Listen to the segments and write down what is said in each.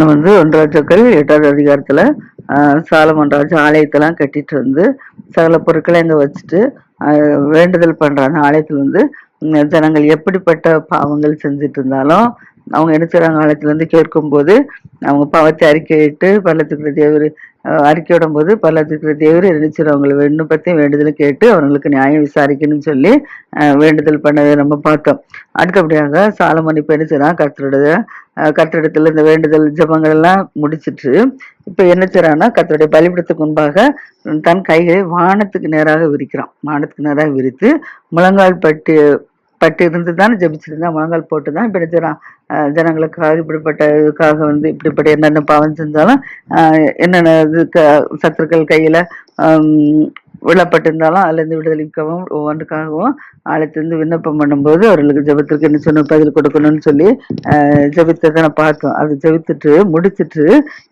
நம்ம வந்து ஒன்றாச்சக்கள் எட்டாவது அதிகாரத்தில் சாலமன் ராஜா ஆலயத்தெல்லாம் கட்டிட்டு வந்து சகல பொருட்களை அங்கே வச்சுட்டு வேண்டுதல் வேண்டுதல் அந்த ஆலயத்தில் வந்து ஜனங்கள் எப்படிப்பட்ட பாவங்கள் செஞ்சுட்டு இருந்தாலும் அவங்க என்ன செய்கிறாங்க ஆலயத்துல கேட்கும்போது அவங்க பாவத்தை அறிக்கையிட்டு பள்ளத்துக்குற தேவர் அறிக்கையிடும் போது பள்ளத்துக்குற தேவர் நினைச்சிரு அவங்களை விண்ணப்பத்தையும் வேண்டுதலும் கேட்டு அவங்களுக்கு நியாயம் விசாரிக்கணும்னு சொல்லி வேண்டுதல் பண்ணதை நம்ம பார்த்தோம். அடுத்தபடியாக சாலமன் இப்ப என்ன செய்யறான் கர்த்தருடைய இந்த வேண்டுதல் ஜபங்கள் எல்லாம் முடிச்சிட்டு இப்போ என்ன செய்யறான்னா கர்த்தருடைய பலிபிடத்துக்கு முன்பாக தன் கைகளை வானத்துக்கு நேராக விரிக்கிறான். வானத்துக்கு நேராக விரித்து முழங்கால் பட்டு பட்டு இருந்து தானே ஜபிச்சிருந்தேன் முழங்கால் போட்டு தான் இப்படி என்ன ஜனங்களுக்காக இப்படிப்பட்ட இதுக்காக வந்து இப்படிப்பட்ட என்னென்ன பாவம் செஞ்சாலும் என்னென்ன இது க- சத்துருக்கள் கையில் விழப்பட்டிருந்தாலும் அதுலேருந்து ஒவ்வொன்றுக்காகவும் ஆழத்திலிருந்து விண்ணப்பம் பண்ணும்போது அவர்களுக்கு ஜபத்திற்கு என்ன சொன்ன பதில் கொடுக்கணும்னு சொல்லி ஜபித்ததை நான் பார்த்தோம். அது ஜெபித்துட்டு முடிச்சிட்டு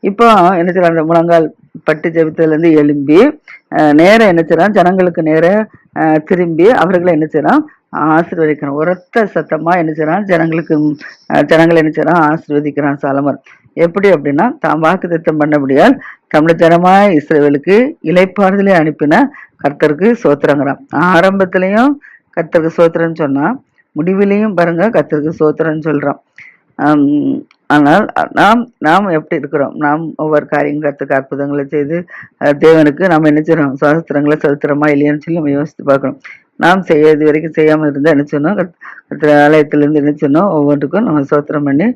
இப்போ என்ன சொல்ல அந்த முழங்கால் பட்டு ஜபித்ததுலேருந்து எழும்பி ஆஹ் என்ன செய்யறான் ஜனங்களுக்கு நேரம் திரும்பி அவர்களை என்ன செய்யறான் ஆசிர்வதிக்கிறான் உரத்த சத்தமா என்ன செய்யறான் ஜனங்களுக்கு ஜனங்களை என்ன செய்யறான் ஆசிர்வதிக்கிறான் சாலமர். எப்படி அப்படின்னா தாம் வாக்கு திட்டம் பண்ணபடியால் தமிழ் ஜனமாய் இஸ்ரேலுக்கு இலைப்பாறுதலே அனுப்பின கர்த்தருக்கு சோத்திரங்கிறான். ஆரம்பத்திலையும் கர்த்தருக்கு சோத்திரம்னு சொன்னா முடிவிலையும் பாருங்க கர்த்தருக்கு சோத்திரம்னு சொல்றான். ஆனால் நாம் நாம் எப்படி இருக்கிறோம்? நாம் ஒவ்வொரு காரியம் கற்றுக்க அற்புதங்களை செய்து தேவனுக்கு நாம் என்ன செய்யறோம் சாஸ்திரங்களை சதுத்திரமா இல்லையான்னு சொல்லி நம்ம யோசித்து பார்க்கணும். நாம் செய்ய இது வரைக்கும் செய்யாமல் இருந்தால் என்ன சொன்னோம் கர்த்தர் ஆலயத்திலிருந்து என்ன சொன்னோம் ஒவ்வொன்றுக்கும் நம்ம சோத்திரம் பண்ணி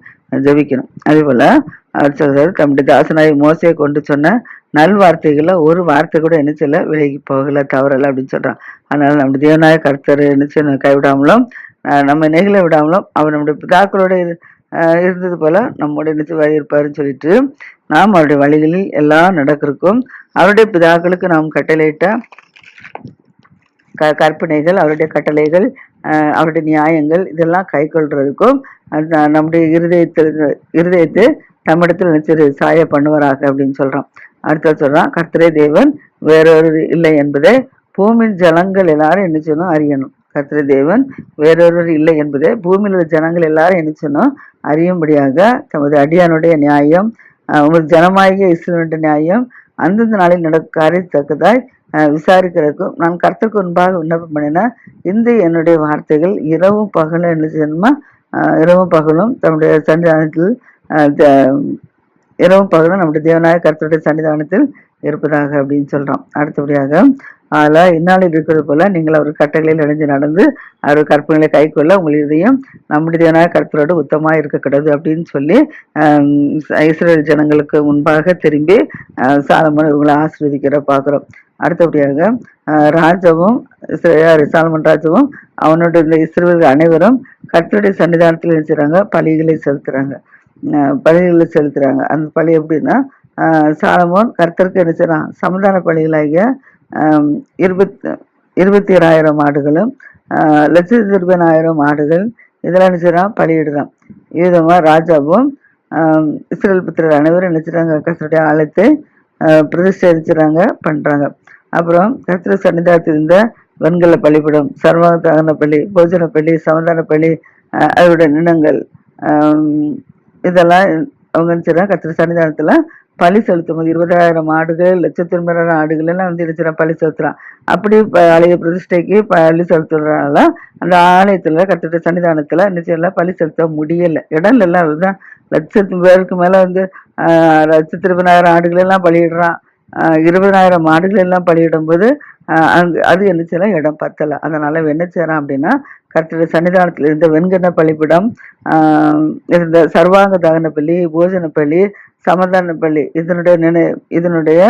ஜெபிக்கணும். அதே போல் அவர் சொல்றாரு தம்முடைய தாசனாய் மோசையை கொண்டு சொன்ன நல்வார்த்தைகள்ல ஒரு வார்த்தை கூட என்ன செய்யல? விலகி போகல தவறலை அப்படின்னு சொல்கிறான் அதனால் நம்முடைய தேவநாய கர்த்தர் என்ன செய்யணும்? கைவிடாமலும் நம்ம நெகிழ விடாமலும் அவர் நம்முடைய பிதாக்களோட இரு- இருந்தது போல நம்முடைய நிச்சய வழி இருப்பாருன்னு சொல்லிட்டு நாம் அவருடைய வழிகளில் எல்லாம் நடக்கிறதுக்கும் அவருடைய பிதாக்களுக்கு நாம் கட்டளையிட்ட க கற்பனைகள் அவருடைய கட்டளைகள் அவருடைய நியாயங்கள் இதெல்லாம் கை கொள்றதுக்கும் நம்முடைய இருதயத்தில் இருதயத்தை நம்மிடத்தில் நினைச்சது சாய பண்ணுவாராக அப்படின்னு சொல்றான். அடுத்த சொல்றான் கர்த்தரே தேவன் வேறொரு இல்லை என்பதை பூமியின் ஜனங்கள் எல்லாரும் என்ன செய்யணும் அறியணும். கர்த்தரே தேவன் வேறொருவர் இல்லை என்பதை பூமியில் உள்ள ஜனங்கள் எல்லாரும் என்ன செய்யணும் அறியும்படியாக தமது அடியானுடைய நியாயம் உமது ஜனமாகிய இஸ்ரவேலுடைய நியாயம் அந்தந்த நாளில் நடக்க அறியத்தக்கதாய் அஹ், விசாரிக்கிறதுக்கும் நான் கர்த்தருக்கு முன்பாக விண்ணப்பம் பண்ணினேன் இந்த என்னுடைய வார்த்தைகள் இரவும் பகலும் என்ன செய்யணுமா? இரவும் பகலும் தம்முடைய சன்னிதானத்தில் இரவும் பகலும் நம்முடைய தேவநாயக கருத்துடைய சன்னிதானத்தில் இருப்பதாக அப்படின்னு சொல்கிறோம் அடுத்தபடியாக அதில் இந்நாளில் இருக்கிறது போல நீங்கள் அவர் கட்டளையில் இணைஞ்சு நடந்து அவர் கற்பனைகளை கைக்கொள்ள உங்கள் இதயம் நம்முடையதான தேவனாய உத்தமாக இருக்கக்கூடாது அப்படின்னு சொல்லி இஸ்ரேல் ஜனங்களுக்கு முன்பாக திரும்பி சாலமன் இவங்களை ஆசீர்வதிக்கிற பார்க்குறோம். அடுத்தபடியாக ராஜாவும் சாலமன் ராஜாவும் அவனுடைய இந்த இஸ்ரேல் அனைவரும் கர்த்தருடைய சன்னிதானத்தில் நினைச்சுறாங்க பலிகளை செலுத்துறாங்க. ஆஹ் பலிகளை செலுத்துறாங்க. அந்த பலி எப்படின்னா சாலமோன் கர்த்தருக்கு என்ன செய்றான் சமாதான பலிகளாகிய இருபத் இருபத்தி இருபத்தி ஏழாயிரம் ஆடுகளும் லட்சத்தி இருபதாயிரம் ஆடுகள் இதெல்லாம் என்ன பலியிடுறான். விதமா ராஜாவும் இஸ்ரேல் புத்திரர் அனைவரும் என்ன செய்றாங்க? ஆலயத்தை பிரதிஷ்டிச்சுறாங்க பண்ணுறாங்க அப்புறம் கர்த்தர் சன்னிதானத்தில் இருந்த வெண்கல பலிபடம் சர்வ தகன பலி போஜன பள்ளி சமதான பள்ளி அதோட நினங்கள் இதெல்லாம் அவங்க நினைச்சிடறாங்க செய்றாங்க? சன்னிதானத்தில் பழி செலுத்தும் போது இருபதாயிரம் ஆடுகள் லட்சத்தின்பதாயிரம் ஆடுகள் எல்லாம் வந்து இருக்கிற பழி செலுத்துறான். அப்படி ஆலய பிரதிஷ்டைக்கு பழி செலுத்துறதுனால அந்த ஆலயத்தில் கர்த்தருடைய சன்னிதானத்தில் நிச்சயம் பழி செலுத்த முடியல. இடம் எல்லாம் அதுதான் லட்சத்து பேருக்கு மேலே வந்து லட்சத்திரம்பதாயிரம் ஆடுகள் எல்லாம் பலியிடுறான். இருபதாயிரம் ஆடுகள் எல்லாம் பலியிடும் போது அது என்ன செய்யலாம் இடம் பத்தலை. அதனால் என்ன செய்கிறான் அப்படின்னா கர்த்தருடைய சன்னிதானத்தில் இருந்த வெண்கண பள்ளிப்பிடம் இருந்த சர்வாங்க தகன பள்ளி போஜன பள்ளி சமாதான பள்ளி இதனுடைய நினை இதனுடைய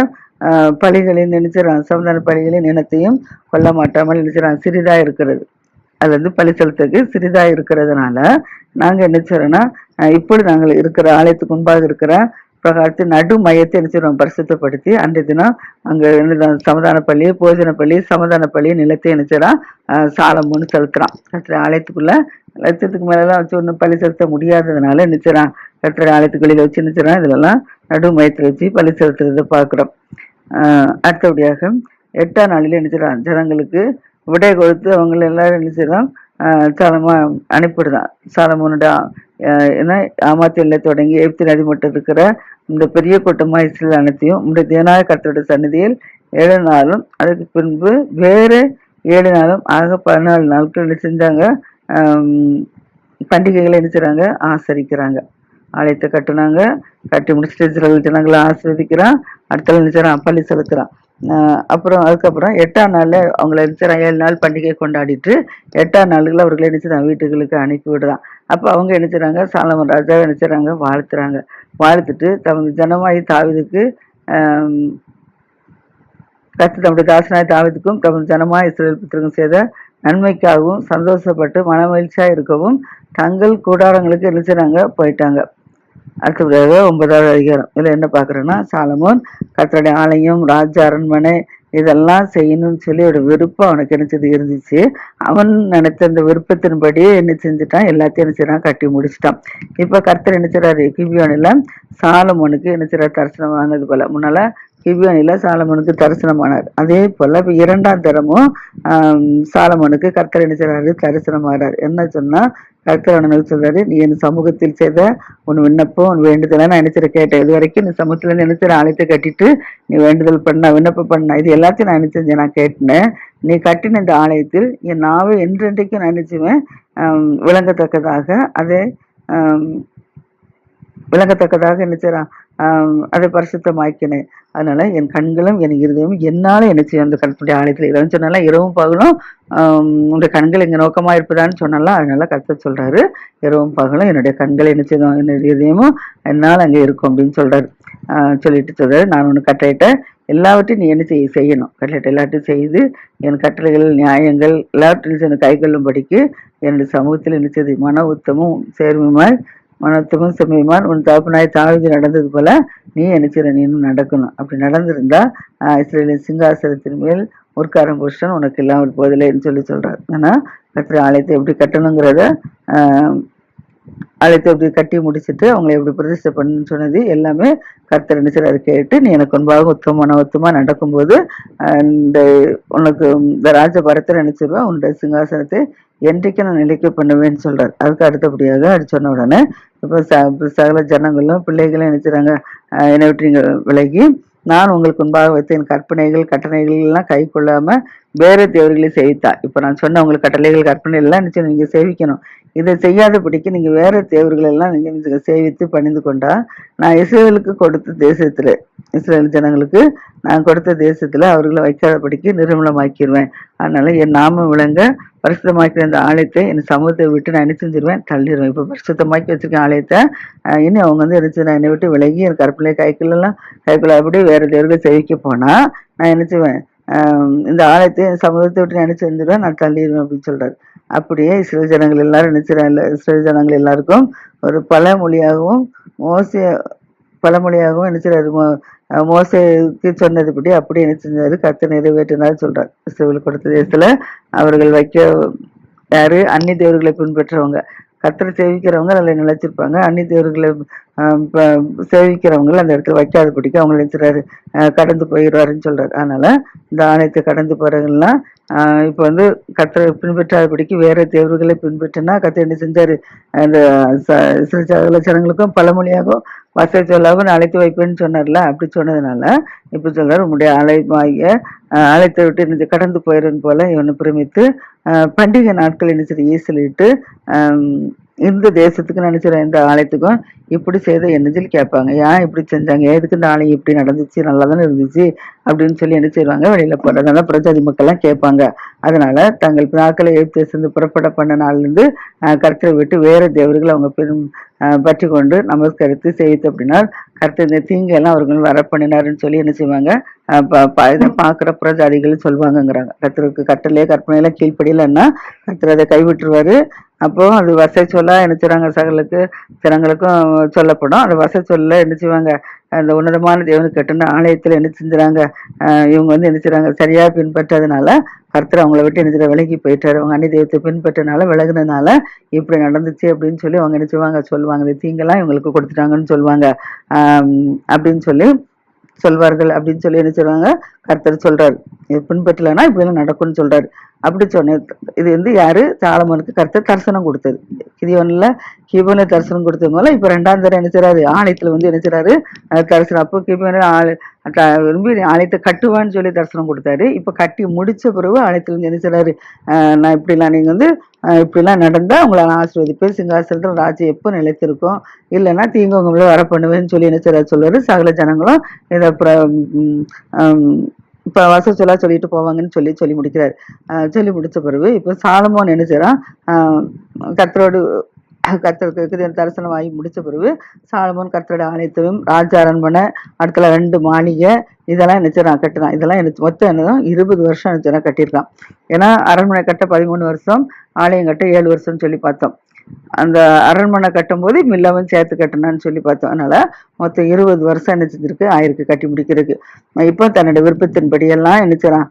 பள்ளிகளையும் நினைச்சிடறான் சமாதான பலிகளின் இனத்தையும் கொல்ல மாட்டாமல் நினைச்சிடறான் சிறிதாக இருக்கிறது. அது வந்து பழி செலுத்துக்கு சிறிதாக இருக்கிறதுனால நாங்கள் என்ன செய்றோம்னா இப்படி நாங்கள் இருக்கிற ஆலயத்துக்கு முன்பாக இருக்கிற பிரகாரத்தின் நடு மையத்தை என்ன பரிசுத்தப்படுத்தி அன்றைய தினம் அங்கே என்ன சமதான பள்ளி போஜன பள்ளி சமதான பள்ளி நிலத்தை என்ன செய்றான் செலுத்துறான். கத்திர ஆலயத்துக்குள்ள லட்சத்துக்கு மேலலாம் வச்சு ஒன்றும் பள்ளி செலுத்த முடியாததுனால என்ன கத்திர ஆலயத்துக்கு வச்சு என்ன இதிலெல்லாம் நடு மையத்தில் வச்சு பள்ளி செலுத்துறதை பார்க்குறோம். அடுத்தபடியாக எட்டாம் நாளில் என்ன ஜனங்களுக்கு விடை கொடுத்து அவங்கள எல்லாரும் என்ன சாலமாக சாலமா அனுப்பிடுதான் சாலமோனுடைய ஏன்னா என்ன? தொடங்கி எப்தி நதி மட்டும் இருக்கிற இந்த பெரிய கூட்டமாக இஸ்ரேல் அனைத்தையும் உம்முடைய தேனாய கர்த்தருடைய சன்னதியில் ஏழு நாளும் அதுக்கு பின்பு வேறு ஏழு நாளும் ஆக பதினாலு நாட்கள் என்ன செஞ்சாங்க? பண்டிகைகளை என்ன செய்கிறாங்க ஆசரிக்கிறாங்க. ஆலயத்தை கட்டினாங்க. கட்டி முடிச்சுட்டு இஸ்ரேல் ஜனங்களை ஆஸ்வதிக்கிறான் அடுத்த நாள் என்ன பள்ளி செலுத்துகிறான் அப்புறம் அதுக்கப்புறம் எட்டாம் நாளில் அவங்கள என்ன ஏழு நாள் பண்டிகை கொண்டாடிட்டு எட்டாம் நாளுக்குள்ள அவர்களை என்ன வீட்டுகளுக்கு அனுப்பி விடுறான். அப்போ அவங்க என்ன செய்றாங்க? சாலமன் ராஜாவை என்ன செய்றாங்க? வாழ்த்துறாங்க. வாழ்த்துட்டு தமது ஜனமாயி தாவிதுக்கு கத்து தம்முடைய தாசனாய் தாவிதுக்கும் தமது ஜனமாய் இஸ்ரேல் புத்திரக்கும் செய்த நன்மைக்காகவும் சந்தோஷப்பட்டு மனமகிழ்ச்சியா இருக்கவும் தங்கள் கூடாரங்களுக்கு என்ன போயிட்டாங்க. அடுத்தபடியாக ஒன்பதாவது அதிகாரம். இதில் என்ன பார்க்குறோன்னா சாலமோன் கத்தருடைய ஆலயம் ராஜ அரண்மனை இதெல்லாம் செய்யணும்னு சொல்லி ஒரு விருப்பம் அவனுக்கு என்ன இருந்துச்சு. அவன் நினைத்த அந்த விருப்பத்தின்படியே என்ன செஞ்சுட்டான் எல்லாத்தையும் என்ன செய்றான் கட்டி முடிச்சிட்டான். இப்போ கர்த்தர் என்ன செய்றாரு கிபியோனில் சாலமோனுக்கு என்ன தரிசனம் வாங்கினது போல. முன்னால கிபியோனில் சாலமனுக்கு தரிசனமானார். அதே போல இப்போ இரண்டாம் தரமும் சாலமனுக்கு கர்த்தர் என்ன செய்கிறாரு தரிசனமானார் என்ன சொன்னால் கர்த்தர் அவனுக்கு சொல்றாரு நீ என் சமூகத்தில் செய்த உன் விண்ணப்பம் உன் வேண்டுதலை நான் நினைச்சிட கேட்டேன். இது வரைக்கும் நீ சமூகத்தில் நினைச்சிட ஆலயத்தை கட்டிட்டு நீ வேண்டுதல் பண்ண விண்ணப்பம் பண்ண. இது எல்லாத்தையும் நான் என்ன நான் கேட்டேன். நீ கட்டின இந்த ஆலயத்தில் என் நாவை என்றென்றைக்கும் நான் நினைச்சுவேன் விளங்கத்தக்கதாக அதை விளங்கத்தக்கதாக என்ன செய்றான்? அதை பரிசுத்தமாக்கினேன். அதனால என் கண்களும் என் இருதயமும் என்னால என்ன செய்யும் அந்த கருத்துடைய ஆலயத்தில் இரவு சொன்னாலும் இரவும் பகலும் ஆம், கண்கள் இங்க நோக்கமா இருப்பதான்னு சொன்னாலும் அதனால கர்த்தர் சொல்றாரு இரவும் பகலும் என்னுடைய கண்கள் என்ன செய்யும் என்னுடைய இதயமும் என்னால் அங்கே இருக்கும் அப்படின்னு சொல்றாரு. சொல்லிட்டு சொல்றாரு நான் ஒன்று கட்டளையிட்ட எல்லாவற்றையும் நீ என்ன செய்ய செய்யணும். கட்டளையிட்ட எல்லாத்தையும் செய்து என் கட்டளைகள் நியாயங்கள் எல்லாவற்றையும் கைகளும் படிக்க என்னுடைய சமூகத்தில் என்ன செய்து மன உத்தமும் சேர்மையுமாய் மனத்துக்கும் செம்மையுமான். உன் தகப்பனாய் தாழ்ந்து நடந்தது போல நீ என்ன நீனும் நடக்கணும். அப்படி நடந்திருந்தா இஸ்ரேலின் சிங்காசனத்தின் மேல் முற்காரம் புருஷன் உனக்கு இல்லாமல் போதில்லைன்னு சொல்லி சொல்றாரு. ஆனால் கத்திர ஆலயத்தை எப்படி கட்டணுங்கிறத அழைத்து அப்படி கட்டி முடிச்சிட்டு அவங்களை எப்படி பிரதிஷ்டை பண்ணுன்னு சொன்னது எல்லாமே கர்த்தர் என்ன அதை கேட்டு நீ எனக்கு முன்பாக உத்தமான உத்தமா நடக்கும்போது இந்த உனக்கு இந்த ராஜபரத்தை நினைச்சிருவேன் உன்னுடைய சிங்காசனத்தை என்றைக்கு நான் நிலைக்க பண்ணுவேன்னு சொல்றாரு. அதுக்கு அடுத்தபடியாக அது சொன்ன உடனே இப்போ ச சகல ஜனங்களும் பிள்ளைகளும் நினைச்சுறாங்க என்னை விட்டு நீங்கள் விலகி நான் உங்களுக்கு முன்பாக வைத்த என் கற்பனைகள் கட்டணைகள் எல்லாம் கை கொள்ளாம வேற தேவர்களை சேவித்தா இப்ப நான் சொன்ன உங்களுக்கு கட்டளைகள் கற்பனை எல்லாம் நிச்சயம் நீங்க சேவிக்கணும். இதை செய்யாதபடிக்கு நீங்க வேற தேவர்கள் எல்லாம் நீங்க சேவித்து பணிந்து கொண்டா நான் இஸ்ரேலுக்கு கொடுத்த தேசத்துல இஸ்ரேல் ஜனங்களுக்கு நான் கொடுத்த தேசத்துல அவர்களை வைக்காதபடிக்கு நிர்மலமாக்கிடுவேன் அதனால என் நாமம் விளங்க பரிசுத்தமாக்கிற அந்த ஆலயத்தை என் சமூகத்தை விட்டு நான் என்ன செஞ்சிருவேன்? தள்ளிடுவேன் இப்போ பரிசுத்தமாக்கி வச்சிருக்கேன் ஆலயத்தை இனி அவங்க வந்து என்ன நான் என்னை விட்டு விலகி என் கற்பனை கைக்குள்ளெல்லாம் கைக்குள்ள அப்படியே வேற தேவர்கள் சேவிக்க போனா நான் என்ன செய்வேன்? இந்த ஆலயத்தை சமூகத்தை விட்டு நான் என்ன நான் தள்ளிடுவேன் அப்படின்னு சொல்றாரு. அப்படியே இஸ்ரேல் ஜனங்கள் எல்லாரும் நினைச்சிடறாங்க இஸ்ரேல் ஜனங்கள் எல்லாருக்கும் ஒரு பழமொழியாகவும் மோச பழமொழியாகவும் நினைச்சிடாரு மோசைக்கு சொன்னதுபடி அப்படியே என்ன செஞ்சாரு கத்தை நிறைவேற்றினார் சொல்றார். இஸ்ரேல் கொடுத்த தேசத்துல அவர்கள் வைக்க யாரு? அந்நிய தேவர்களை பின்பற்றவங்க. கத்தரை சேவிக்கிறவங்க அதில் நிலைச்சிருப்பாங்க அன்னி தேவர்களை ஆஹ் சேவிக்கிறவங்க அந்த இடத்துல வைக்காத படிக்க அவங்க நினைச்சிடாரு கடந்து போயிடுவாருன்னு சொல்றாரு. அதனால இந்த ஆணையத்தை கடந்து போறவங்கலாம் இப்போ வந்து கத்தரை பின்பற்றாதபடிக்கு வேற தேர்வுகளை பின்பற்றினா கத்தர் என்ன செஞ்சார்? அந்த ச- பழமொழியாகவும் வசதி சொல்லாமல் அழைத்து வைப்பேன்னு சொன்னார்ல அப்படி சொன்னதுனால இப்போ சொல்கிறார் உங்களுடைய அழைப்பாகிய அழைத்து ஆலயத்தை விட்டு என்ன கடந்து போயிரும் போல இவனை பிரமித்து பண்டிகை நாட்கள் என்ன செய்ய ஈசலிட்டு இந்த தேசத்துக்கு நினைச்சிடும் இந்த ஆலயத்துக்கும் இப்படி செய்த என்னதில் கேட்பாங்க. ஏன் இப்படி செஞ்சாங்க? எதுக்கு இந்த இப்படி நடந்துச்சு? நல்லா தானே இருந்துச்சு? அப்படின்னு சொல்லி என்ன செய்வாங்க? வெளியில போறதுனால பிரஜாதி மக்கள்லாம் கேட்பாங்க. அதனால தங்கள் நாட்களை எழுத்து சேர்ந்து புறப்பட பண்ண நாள்ல இருந்து கர்த்தரை விட்டு வேற தேவர்கள் அவங்க பெரும் பற்றி கொண்டு நமஸ்கரித்து செய்து அப்படின்னா கர்த்தர் இந்த தீங்கு எல்லாம் அவர்கள் வர பண்ணினாருன்னு சொல்லி என்ன செய்வாங்க? ப- ப- இதை பார்க்குற பிரஜாதிகள் சொல்லுவாங்கங்கிறாங்க கர்த்தருக்கு கட்டளையே கற்பனையெல்லாம் கீழ்ப்படியலைன்னா கர்த்தர் அதை கைவிட்டுருவாரு. அப்போ அது வசை சொல்ல என்ன செய்றாங்க? சகலுக்கு ஜனங்களுக்கும் சொல்லப்படும். அந்த வச சொல்ல என்ன செய்வாங்க? அந்த உன்னதமான தேவனுக்கு கட்டின ஆலயத்தில் என்ன செஞ்சுறாங்க? இவங்க வந்து என்ன செய்றாங்க? சரியா பின்பற்றதுனால கர்த்தர் அவங்கள விட்டு என்ன செய்ற விலகி போயிட்டாரு. அவங்க அன்னி தெய்வத்தை பின்பற்றனால விலகுனதுனால இப்படி நடந்துச்சு அப்படின்னு சொல்லி அவங்க என்ன செய்வாங்க? சொல்லுவாங்க. இந்த தீங்கெல்லாம் இவங்களுக்கு கொடுத்துட்டாங்கன்னு சொல்லுவாங்க. அப்படின்னு சொல்லி சொல்வார்கள் அப்படின்னு சொல்லி என்ன சொல்லுவாங்க கர்த்தர் சொல்றாரு. இது பின்பற்றலைன்னா இப்படிலாம் நடக்கும்னு சொல்றாரு. அப்படி சொன்ன இது வந்து யாரு? சாலமோனுக்கு கர்த்தர் தரிசனம் கொடுத்தது. கிதியோன்ல கிபோனை தரிசனம் கொடுத்தது மூலம் இப்போ ரெண்டாம் தரம் நினைச்சாரு ஆலயத்துல வந்து நினைச்சாரு தரிசனம். அப்போ கிபோனை விரும்பி ஆலயத்தை கட்டுவான்னு சொல்லி தரிசனம் கொடுத்தாரு. இப்போ கட்டி முடிச்ச பிறகு ஆணையத்தில் வந்து நினைச்சாரு நான் இப்படிலாம் நீங்கள் வந்து இப்படிலாம் நடந்தால் உங்களை நான் ஆசீர்வதிப்பேன். சிங்காசனத்தில் ராஜ்யம் எப்போ நிலைத்திருக்கும்? இல்லைன்னா தீங்கவங்களை வர பண்ணுவேன்னு சொல்லி நினைச்சாரு சொல்லுவார். சகல ஜனங்களும் இதை அப்புறம் இப்போ வச சொல்லா சொல்லிட்டு போவாங்கன்னு சொல்லி சொல்லி முடிக்கிறாரு. சொல்லி முடித்த பிறகு இப்போ சாலமோன் என்ன செய்றான்? கத்தரோடு கத்தருக்கு தரிசனம் ஆகி முடித்த பிறகு சாலமோன் கத்தரோட ஆலயத்தையும் ராஜ அரண்மனை அடுத்தல ரெண்டு மாளிகை இதெல்லாம் நினைச்சிடறான் கட்டுறான் இதெல்லாம் எனக்கு மொத்தம் என்னதான் இருபது வருஷம் நினைச்சிடறான் கட்டியிருக்கான். ஏன்னா அரண்மனை கட்ட பதிமூணு வருஷம் ஆலயம் கட்ட ஏழு வருஷம்னு சொல்லி பார்த்தோம். அந்த அரண்மனை கட்டும்போது மில்லவும் சேர்த்து கட்டினான்னு சொல்லி பார்த்தோம். அதனால மொத்தம் இருபது வருஷம் என்ன செஞ்சிருக்கு? ஆயிருக்கு கட்டி முடிக்கிறதுக்கு. இப்போ தன்னோட விருப்பத்தின்படியெல்லாம் என்ன செய்கிறான்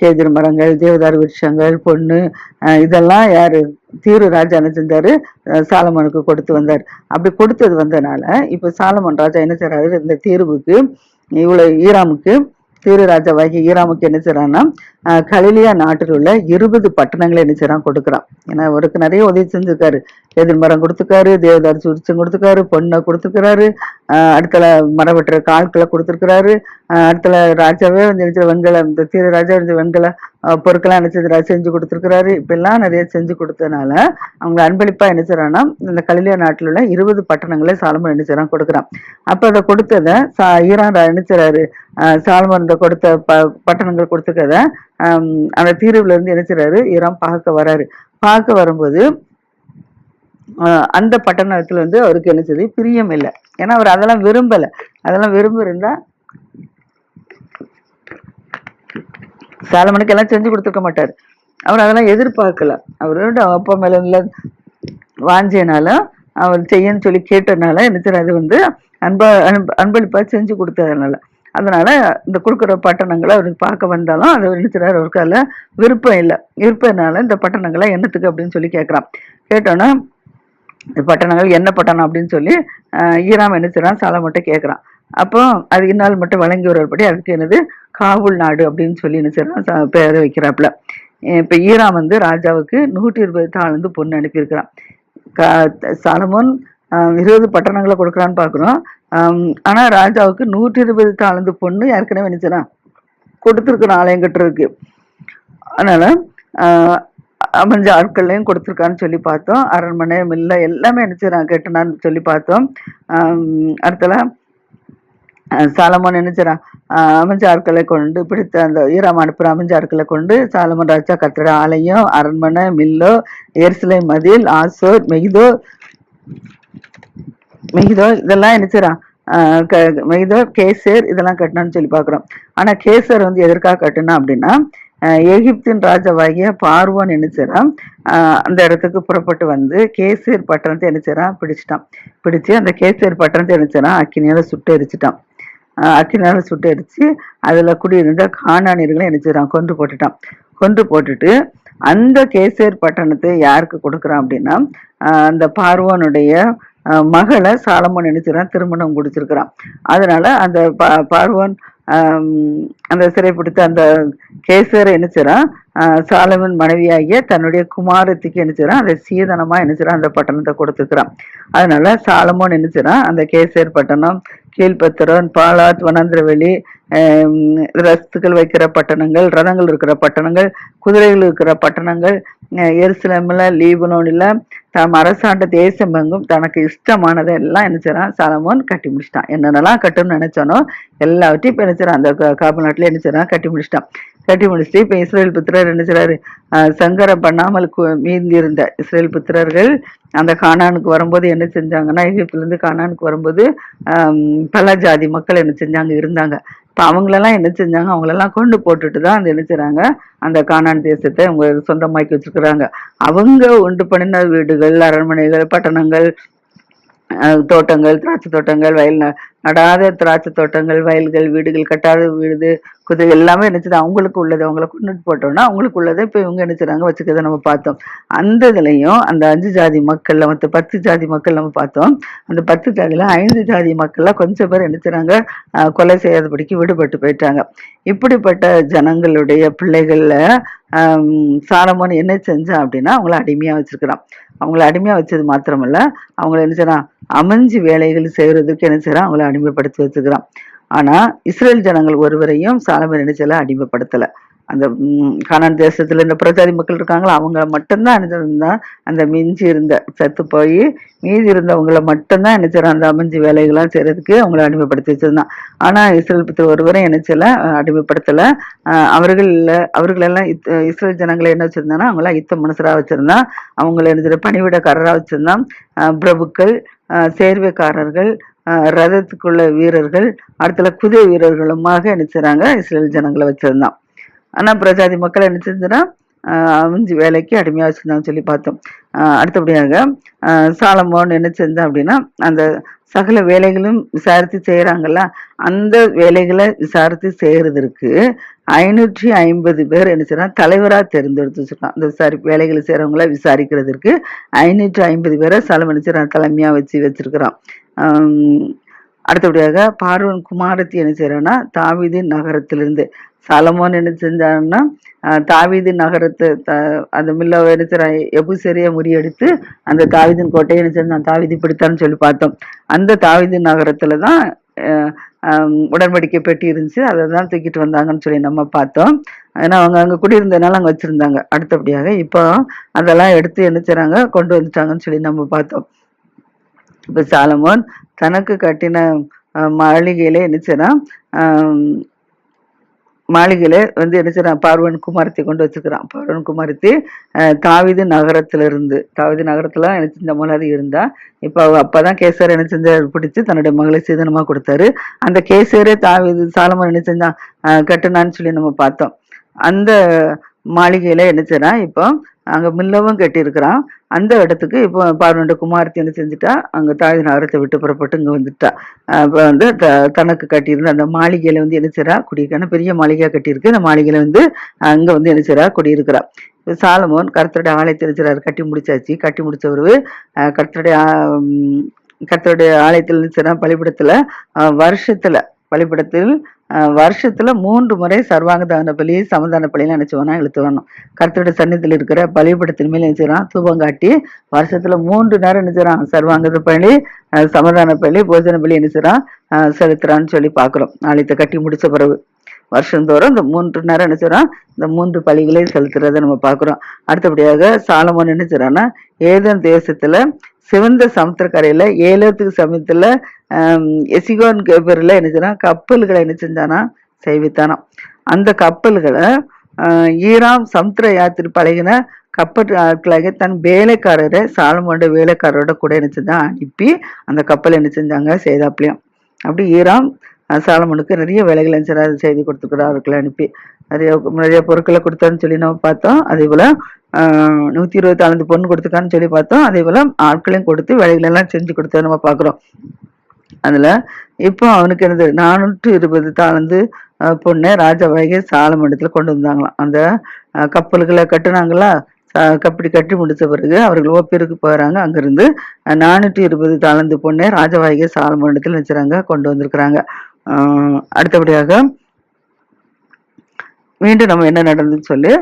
கேதிர் மரங்கள் தேவதார் விருட்சங்கள் பொண்ணு இதெல்லாம் யார்? தீரு ராஜா என்ன செஞ்சார்? சாலமனுக்கு கொடுத்து வந்தார். அப்படி கொடுத்தது வந்தனால இப்போ சாலமன் ராஜா என்ன செய்கிறாரு இந்த தீர்வுக்கு இவ்வளோ ஈராமுக்கு தீரு ராஜாவாகி ஈராமுக்கு என்ன செய்யறான்னா ஆஹ் கலிலியா நாட்டில் உள்ள இருபது பட்டணங்களை என்ன செய்யறான் கொடுக்குறான். ஏன்னா அவருக்கு நிறைய உதவி செஞ்சிருக்காரு. எதிர்மரம் கொடுத்துருக்காரு தேவதார் சுரிச்சம் கொடுத்துருக்காரு பொண்ணை கொடுத்துருக்கிறாரு ஆஹ் மரம் வெட்டுற கால்களை கொடுத்துருக்கிறாரு அடுத்தல ராஜாவே வந்து நினைச்ச வெண்கல இந்த தீர ராஜா வந்து வெண்கல பொருட்கள்லாம் நினைச்சது செஞ்சு கொடுத்துருக்குறாரு. இப்பெல்லாம் நிறைய செஞ்சு கொடுத்ததுனால அவங்க அன்பளிப்பா என்ன இந்த கலிலியா நாட்டில் உள்ள இருபது பட்டணங்களை சாலமன் என்ன கொடுக்குறான். அப்போ அதை கொடுத்ததை சா ஈரான் நினைச்சுறாரு சாலமன் இந்த கொடுத்த ப பட்டணங்கள் கொடுத்துக்கத அந்த தீர்வுல இருந்து நினைச்சுறாரு ஈரான் பார்க்க வராரு. பார்க்க வரும்போது அந்த பட்டணத்துல வந்து அவருக்கு என்ன செய்யுது பிரியம் இல்லை. ஏன்னா அவர் அதெல்லாம் விரும்பலை. அதெல்லாம் விரும்ப இருந்தா சாலமனுக்கு எல்லாம் செஞ்சு கொடுத்துருக்க மாட்டார். அவர் அதெல்லாம் எதிர்பார்க்கல. அவரோட அப்பா மேல உள்ள வாஞ்சைனால அவர் செய்யன்னு சொல்லி கேட்டனால என்ன அது வந்து அன்பா அன்பு அன்பளிப்பாக செஞ்சு கொடுத்ததுனால. அதனால இந்த கொடுக்குற பட்டணங்களை அவருக்கு பார்க்க வந்தாலும் அதை என்ன அவருக்கு அதில் விருப்பம் இல்லை. விருப்பம்னால இந்த பட்டணங்களை என்னத்துக்கு அப்படின்னு சொல்லி கேட்குறான். கேட்டோன்னா இந்த பட்டணங்கள் என்ன பட்டணம் அப்படின்னு சொல்லி ஈராம் நினைச்சுறான் சாலை மட்டும் கேட்குறான். அப்போ அது இந்நாள் மட்டும் வழங்கி வருவபடி அதுக்கு என்னது காவுல் நாடு அப்படின்னு சொல்லி என்ன செய்றான் சா- வைக்கிறாப்புல. இப்போ ஈராம் வந்து ராஜாவுக்கு நூற்றி இருபது தாழ்ந்து பொண்ணு அனுப்பியிருக்கிறான் கா- சாலமோன் இருபது பட்டணங்களை கொடுக்குறான்னு பார்க்குறோம் ஆனா ராஜாவுக்கு நூற்றி இருபது தாழ்ந்து பொண்ணு ஏற்கனவே நினைச்சான் கொடுத்துருக்குறான் ஆலயம் கட்டுறதுக்கு. அதனால அமைஞ்ச ஆட்கள்லையும் கொடுத்துருக்கான்னு சொல்லி பார்த்தோம். அரண்மனை மில்ல எல்லாமே நினைச்சிடறான் கெட்டுனான்னு சொல்லி பார்த்தோம். அடுத்தலாம் சாலமோன் நினைச்சிடான் அமைஞ்சாட்களை கொண்டு பிடித்த அந்த ஈராம் அனுப்புகிற அமைஞ்சாட்களை கொண்டு சாலமன் ராஜா கட்டுற ஆலயம் அரண்மனை மில்லோ எருசலை மதில் ஆசோர் மெகிதோ மெகிதோ இதெல்லாம் நினைச்சிடான் மெகிதோ கேசர் இதெல்லாம் கட்டணும்னு சொல்லி பார்க்குறோம் ஆனால் கேசர் வந்து எதற்காக கட்டணும் அப்படின்னா எகிப்தின் ராஜாவாகிய பார்வோன் நினைச்சிடான் அந்த இடத்துக்கு புறப்பட்டு வந்து கேசர் பட்டணத்தை நினைச்சிடான் பிடிச்சிட்டான். பிடிச்சு அந்த கேசர் பட்டணத்தை நினைச்சிடான் அக்கினியால சுட்டு எரிச்சிட்டான் ஆஹ் சுட்டு அடித்து அதில் குடியிருந்த காணானியர்களை செய்கிறான் கொன்று போட்டுட்டான். கொன்று போட்டுட்டு அந்த கேசேர் பட்டணத்தை யாருக்கு கொடுக்குறான் அப்படின்னா அந்த பார்வானுடைய மகளை சாலமோன் நினைச்சிடான் திருமணம் முடிச்சிருக்கிறான். அதனால அந்த பா- பார்வோன் அந்த சிறைப்பிடித்த அந்த கேசரை நினைச்சிடான் சாலமன் மனைவியாகிய தன்னுடைய குமாரத்துக்கு நினைச்சிடான் அந்த சீதனமாக நினைச்சிடான் அந்த பட்டணத்தை கொடுத்துக்கிறான் அதனால சாலமோன் நினைச்சிடான் அந்த கேசர் பட்டணம் கீழ்பத்திரன் பாலாத் வனந்திரவெளி ஆம், ரஸ்துகள் வைக்கிற பட்டணங்கள் ரதங்கள் இருக்கிற பட்டணங்கள் குதிரைகள் இருக்கிற பட்டணங்கள் எருசலமில் லீபனோனில் தம் அரசாண்ட தேசம் எங்கும் தனக்கு இஷ்டமானதை எல்லாம் நினைச்சிடான் சலமோன் கட்டி முடிச்சிட்டான். என்னென்னலாம் கட்டணும்னு நினைச்சானோ எல்லாவற்றையும் இப்போ நினைச்சிடான் அந்த கா- நாட்டில் நாட்டுல கட்டி முடிச்சிட்டான். கட்டி முடிச்சுட்டு இப்போ இஸ்ரேல் புத்திரர் நினைச்சாரு சங்கரம் பண்ணாமல் மீந்தி இருந்த இஸ்ரேல் புத்திரர்கள் அந்த கானானுக்கு வரும்போது என்ன செஞ்சாங்கன்னா எகிப்துலேருந்து காணானுக்கு கானானுக்கு வரும்போது பல ஜாதி மக்கள் என்ன செஞ்சாங்க? இருந்தாங்க. இப்போ அவங்களெல்லாம் என்ன செஞ்சாங்க? அவங்களெல்லாம் கொண்டு போட்டுட்டு தான் அந்த என்ன செய்கிறாங்க அந்த காணான் தேசத்தை அவங்க சொந்தமாக்கி வச்சிருக்கிறாங்க. அவங்க உண்டு பண்ணின வீடுகள் அரண்மனைகள் பட்டணங்கள் தோட்டங்கள் திராட்சை தோட்டங்கள் வயல் ந- நடாத திராட்சை தோட்டங்கள் வயல்கள் வீடுகள் கட்டாத வீடு குதிரை எல்லாமே நினைச்சது அவங்களுக்கு உள்ளது. அவங்கள கொண்டுட்டு போட்டோம்னா அவங்களுக்கு உள்ளதை. இப்போ இவங்க நினைச்சாங்க வச்சுக்கிறத நம்ம பார்த்தோம். அந்த இதுலையும் அந்த அஞ்சு ஜாதி மக்கள்ல மற்ற பத்து ஜாதி மக்கள் நம்ம பார்த்தோம். அந்த பத்து ஜாதியில ஐந்து ஜாதி மக்கள்லாம் கொஞ்சம் பேர் நினைச்சாங்க கொலை செய்யாதபடிக்கு விடுபட்டு போயிட்டாங்க. இப்படிப்பட்ட ஜனங்களுடைய பிள்ளைகள்ல ஆம், சாலமோன் என்ன செஞ்சான் அப்படின்னா அவங்கள அடிமையா வச்சிருக்கிறான். அவங்கள அடிமையா வச்சது மாத்திரமல்ல. அவங்கள என்ன செய்யறான் அமைஞ்சு வேலைகள் செய்யறதுக்கு என்ன செய்யறான் அவங்கள அடிமைப்படுத்தி வச்சுக்கிறான். ஆனா இஸ்ரேல் ஜனங்கள் ஒருவரையும் சாலமன் என்ன செய்யல? அடிமைப்படுத்தல. அந்த கானான் தேசத்தில் இந்த பிரஜாதி மக்கள் இருக்காங்களோ அவங்க மட்டும்தான் அணிஞ்சிருந்தா அந்த மிஞ்சி இருந்த செத்து போய் மீதி இருந்தவங்கள மட்டும்தான் என்ன அந்த அமைஞ்சு வேலைகள்லாம் செய்யறதுக்கு அவங்கள அடிமைப்படுத்தி வச்சிருந்தான். ஆனால் இஸ்ரேல் புத்தர் ஒருவரும் என்ன அடிமைப்படுத்தலை. அஹ் அவர்கள் அவர்களெல்லாம் இத்- இஸ்ரேல் ஜனங்களை என்ன வச்சுருந்தாங்கன்னா அவங்களாம் யுத்த மனுஷராக வச்சுருந்தான் அவங்கள என்ன பணிவிடக்காரராக வச்சுருந்தான் பிரபுக்கள் சேர்வைக்காரர்கள் ரதத்துக்குள்ள வீரர்கள் அடுத்துல குதிரை வீரர்களுமாக நினைச்சாங்க இஸ்ரேல் ஜனங்களை வச்சிருந்தான். ஆனால் பிரஜாதி மக்கள் என்ன செஞ்சுன்னா அவிஞ்சு வேலைக்கு அடிமையாக வச்சுருந்தாங்கன்னு சொல்லி பார்த்தோம். அடுத்தபடியாக சாலமோன் என்ன செஞ்சா அப்படின்னா அந்த சகல வேலைகளும் விசாரித்து செய்கிறாங்கல்ல அந்த வேலைகளை விசாரித்து செய்கிறதுக்கு ஐநூற்றி ஐம்பது பேர் என்ன செய்யறான் தலைவராக தேர்ந்தெடுத்து வச்சுருக்கான் அந்த விசாரி வேலைகளை செய்கிறவங்கள விசாரிக்கிறதுக்கு ஐநூற்றி ஐம்பது பேரை சலம் என்ன செய்கிறான் தலைமையாக வச்சு வச்சுருக்கிறான். அடுத்தபடியாக பார்வன் குமாரத்தி என்ன செய்யறான்னா தாவிது நகரத்திலிருந்து சாலமோன் என்ன செஞ்சான்னா தாவிது நகரத்தை த- அந்த மில்ல என்ன செய்றான் எபுசரிய முறியடித்து அந்த தாவிதின் கோட்டையை என்ன செஞ்சான் தாவிதி பிடித்தான்னு சொல்லி பார்த்தோம். அந்த தாவிது நகரத்துல தான் உடன்படிக்கை பெட்டி இருந்துச்சு. அதை தான் தூக்கிட்டு வந்தாங்கன்னு சொல்லி நம்ம பார்த்தோம். ஏன்னா அவங்க அங்கே குடியிருந்ததுனால அங்கே வச்சுருந்தாங்க. அடுத்தபடியாக இப்போ அதெல்லாம் எடுத்து என்ன செய்கிறாங்க கொண்டு வந்துட்டாங்கன்னு சொல்லி நம்ம பார்த்தோம். இப்போ சாலமோன் தனக்கு கட்டின அஹ், மாளிகையில என்ன மாளிகையில வந்து என்ன செய்றான் பார்வன் குமாரத்தை கொண்டு வச்சுக்கிறான் பார்வன் குமாரத்தி தாவிது தாவீது நகரத்துல இருந்து தாவீது நகரத்துல என்ன செஞ்ச மூலாதி இருந்தா இப்ப அவ அப்பதான் கேசர் என்ன செஞ்சார் பிடிச்சு தன்னுடைய மகளை சீதனமா கொடுத்தாரு. அந்த கேசரே தாவிது சாலமன் என்ன செஞ்சான் கட்டுனான்னு சொல்லி நம்ம பார்த்தோம். அந்த மாளிகையில என்ன இப்போ அங்க மில்லவும் கட்டியிருக்கிறான் அந்த இடத்துக்கு இப்போ பார்வனுடைய குமாரத்தி என்ன செஞ்சுட்டா அங்கே தாய் நகரத்தை விட்டு புறப்பட்டு இங்கே வந்துட்டா. இப்போ வந்து த- தனக்கு கட்டியிருந்த அந்த மாளிகையில் வந்து என்ன செய்றா? குடியிருக்கான பெரிய மாளிகையாக கட்டியிருக்கு. அந்த மாளிகையில் வந்து அங்கே வந்து என்ன செய்றா? குடியிருக்கிறா. இப்போ சாலமோன் கர்த்தருடைய ஆலயத்தை என்ன கட்டி முடிச்சாச்சு. கட்டி முடித்த அஹ் கர்த்தருடைய கர்த்தருடைய ஆலயத்தில் என்ன செய்றா? வருஷத்தில் அஹ் வருஷத்துல மூன்று முறை சர்வாங்க தான பலி சமதான பலியெல்லாம் நினச்சோன்னா இழுத்து வரணும். கருத்தோட சன்னிதியில் இருக்கிற பலிபடத்தின் மேலே நினைச்சுறான் தூபம் காட்டி வருஷத்துல மூன்று நேரம் நினைச்சுறான் சர்வாங்கத பலி சமதான பலி போஜன பலி நினைச்சுறான் செலுத்துறான்னு சொல்லி பார்க்குறோம். ஆலயத்தை கட்டி முடிச்ச பிறகு. வருஷந்தோறும் இந்த மூன்று நேரம் நினைச்சுறான் இந்த மூன்று பலிகளை செலுத்துறத நம்ம பார்க்குறோம். அடுத்தபடியாக சாலமோன் நினைச்சுறான்னா ஏதன் தேசத்துல சிவந்த சமுத்திரக்கரையில ஏலத்துக்கு சமயத்துல எசிகோன் கேபரில் என்ன செய்றான்? கப்பல்களை என்ன செஞ்சானா? செய்வித்தானாம் அந்த கப்பல்களை ஈராம் சமுத்திர யாத்திரை பழகின கப்பல் ஆட்களாக தன் வேலைக்காரரை சாலமோட வேலைக்காரரோட கூட என்ன செஞ்சான்? அனுப்பி அந்த கப்பல் என்ன செஞ்சாங்க? செய்தாப்லையும் அப்படி ஈராம் சாலமனுக்கு நிறைய வேலைகள் என்ன செய்து செய்தி கொடுத்துக்கிறார்கள் அனுப்பி. நிறைய நிறைய பொருட்களை கொடுத்தான்னு சொல்லி நம்ம பார்த்தோம். அதே போல் நூற்றி இருபத்தி நாலு பொண்ணு கொடுத்துருக்கான்னு சொல்லி பார்த்தோம். அதே போல் ஆட்களையும் கொடுத்து வேலைகளெல்லாம் செஞ்சு கொடுத்தா நம்ம பார்க்குறோம். அதில் இப்போ அவனுக்கு என்னது நானூற்று இருபது தாளந்து அஹ், பொண்ணை ராஜாவாகிய சாலமண்டத்தில் கொண்டு வந்தாங்களாம். அந்த கப்பல்களை கட்டுனாங்களா? கப்படி கட்டி முடிச்ச பிறகு அவர்கள் ஓப்பிற்கு போகிறாங்க அங்கேருந்து நானூற்றி இருபது தாளந்து பொண்ணை ராஜாவாகிய சாலமண்டத்தில் நினைச்சாங்க கொண்டு வந்திருக்கிறாங்க. அடுத்தபடியாக மீண்டும் நம்ம என்ன நடந்துன்னு சொல்லி.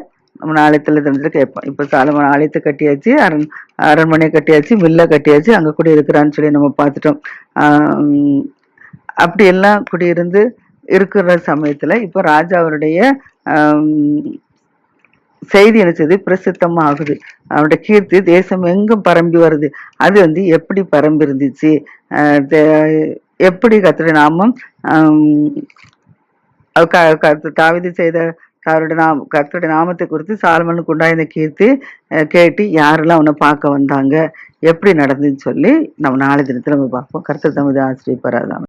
நம்ம ஆலயத்தில் தெரிஞ்சு கேட்போம். இப்போ சாலமன் ஆலயத்தை கட்டியாச்சு அரண் அரண்மனையை கட்டியாச்சு மில்ல கட்டியாச்சு அங்கே கூட இருக்கிறான்னு சொல்லி நம்ம பார்த்துட்டோம். அப்படி எல்லாம் குடியிருந்து இருக்கிற சமயத்தில் இப்போ ராஜாவருடைய செய்தி என்ன செய்யுது பிரசித்தமா ஆகுது அவனுடைய கீர்த்தி தேசம் எங்கும் பரம்பி வருது. அது வந்து எப்படி பரம்பி இருந்துச்சு? எப்படி கத்திர நாமம் தாவீது செய்த அவருடைய நாம் கர்த்தருடைய நாமத்தை குறித்து சாலமனுக்கு உண்டாயிருந்த கீர்த்தி கேட்டு யாரெல்லாம் அவனை பார்க்க வந்தாங்க எப்படி நடந்துன்னு சொல்லி நம்ம நாளை தினத்தில் நம்ம பார்ப்போம். கர்த்தர் தமது ஆசிரியப்பராதான்